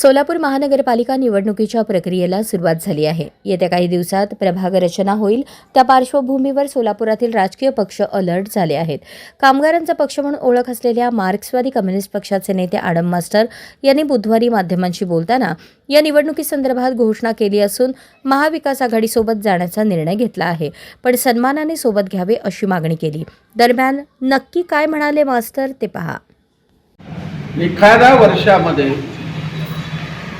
सोलापूर महानगरपालिका निवडणुकीच्या प्रक्रियेला सुरुवात झाली आहे. येत्या काही दिवसात प्रभाग रचना होईल. त्या पार्श्वभूमीवर सोलापुरातील राजकीय पक्ष अलर्ट झाले आहेत. कामगारांचा पक्ष म्हणून ओळख असलेल्या मार्क्सवादी कम्युनिस्ट पक्षाचे नेते आडम मास्टर यांनी बुधवारी माध्यमांशी बोलताना या निवडणुकीसंदर्भात घोषणा केली असून महाविकास आघाडीसोबत जाण्याचा निर्णय घेतला आहे. पण सन्मानाने सोबत घ्यावे अशी मागणी केली. दरम्यान नक्की काय म्हणाले मास्टर ते पहा. एखाद्या वर्षामध्ये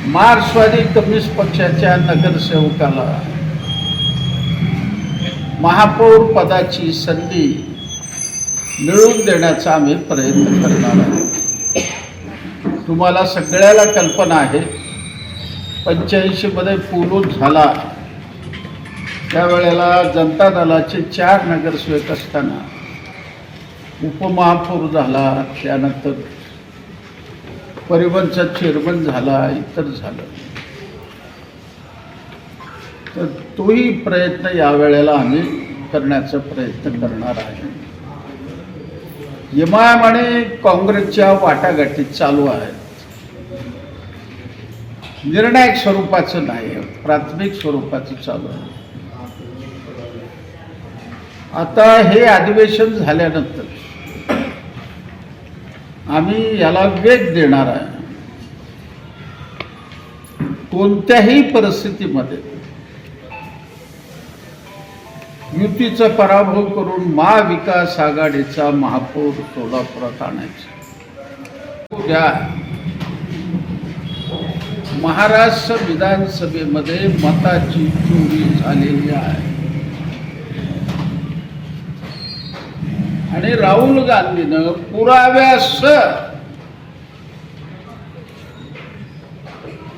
मार्क्सवादी कम्युनिस्ट पक्षाच्या नगरसेवकाला महापौर पदाची संधी मिळवून देण्याचा आम्ही प्रयत्न करणार आहोत. तुम्हाला सगळ्याला कल्पना आहे. पंच्याऐंशीमध्ये पुलून झाला. त्यावेळेला जनता दलाचे चार नगरसेवक असताना उपमहापौर झाला. त्यानंतर परिवहनचा चेअरमन झाला इतर झालं. तर तोही प्रयत्न यावेळेला आम्ही करण्याचा प्रयत्न करणार आहे. एमआयएम आणि काँग्रेसच्या वाटाघाटी चालू आहेत. निर्णायक स्वरूपाचं नाही प्राथमिक स्वरूपाचं चालू आहे. आता हे अधिवेशन झाल्यानंतर आम्ही याला वेग देणार आहे. कोणत्याही परिस्थितीमध्ये युतीचा पराभव करून महाविकास आघाडीचा महापौर सोलापुरात आणायचा. उद्या महाराष्ट्र विधानसभेमध्ये मताची चोरी झालेली आहे. आणि राहुल गांधीनं पुराव्यासह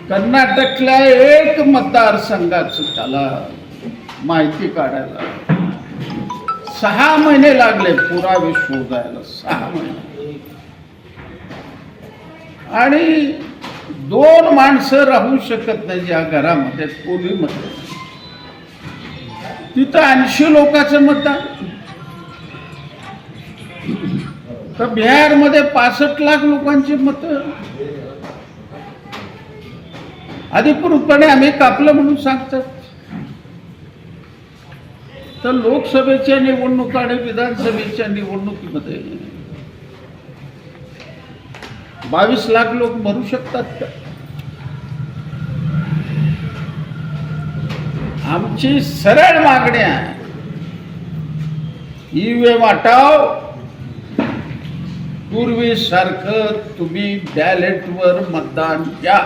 कर्नाटकला एक मतदारसंघाचं त्याला माहिती काढायला. सहा महिने लागले पुरावे शोधायला सहा महिने. आणि दोन माणसं राहू शकत नाही या घरामध्ये पोलीमध्ये तिथं ऐंशी लोकांचं मतदान तर बिहारमध्ये पासष्ट लाख लोकांची मतं. अधिकृतपणे आम्ही कापलं म्हणून सांगतात. तर लोकसभेच्या निवडणुका आणि विधानसभेच्या निवडणुकीमध्ये बावीस लाख लोक मरू शकतात का? आमची सरळ मागणी आहे. ईव्हीएम हटाव पूर्वीसारखं तुम्ही बॅलेटवर मतदान द्या